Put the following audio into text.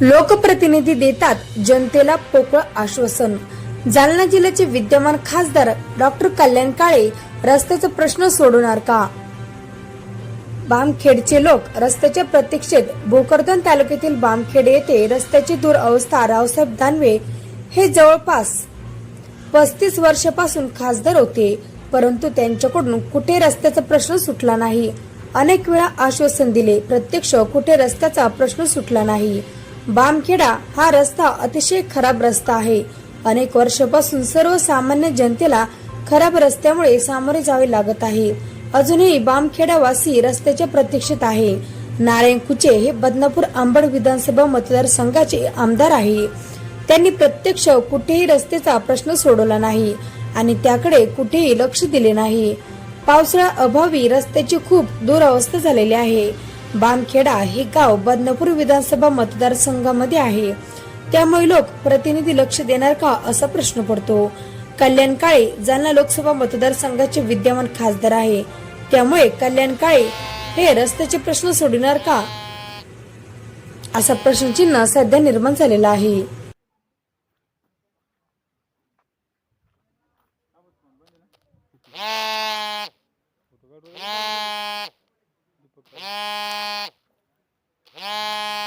लोकप्रतिनिधी देतात जनतेला पोकळ आश्वासन. जालना जिल्ह्याचे विद्यमान खासदार डॉक्टर कल्याण काळे रस्त्याचा प्रश्न सोडवणार का? बामखेडचे लोक रस्त्याच्या प्रतीक्षेत भोकरदन तालुक्यातील बामखेड येथे रस्त्याची दुरवस्था रावसाहेब दानवे हे जवळपास पस्तीस वर्षापासून खासदार होते परंतु त्यांच्याकडून कुठे रस्त्याचा प्रश्न सुटला नाही? अनेक वेळा आश्वासन दिले प्रत्यक्ष कुठे रस्त्याचा प्रश्न सुटला नाही. बामखेडा हा रस्ता अतिशय खराब रस्ता आहे. अनेक वर्षापासून सर्वसामान्य जनतेला खराब रस्त्यामुळे सामोरे जावे लागत आहे. अजूनही बामखेडावासी रस्त्याच्या प्रतीक्षेत आहे. नारायण कुचे हे बदनापूर आंबड विधानसभा मतदारसंघाचे आमदार आहे. त्यांनी प्रत्यक्ष कुठेही रस्त्याचा प्रश्न सोडवला नाही आणि त्याकडे कुठेही लक्ष दिले नाही. पावसाळा अभावी रस्त्याची खूप दुरावस्था झालेली आहे. बामखेडा हे गाव बदनापूर विधानसभा मतदारसंघामध्ये आहे. त्यामुळे लोक प्रतिनिधी लक्ष देणार का असा प्रश्न पडतो. कल्याण काळे जालना लोकसभा मतदारसंघाचे विद्यमान खासदार आहे. त्यामुळे कल्याण काळे हे रस्त्याचे प्रश्न सोडणार का? असा प्रश्नचिन्ह सध्या निर्माण झालेला आहे. Thank you.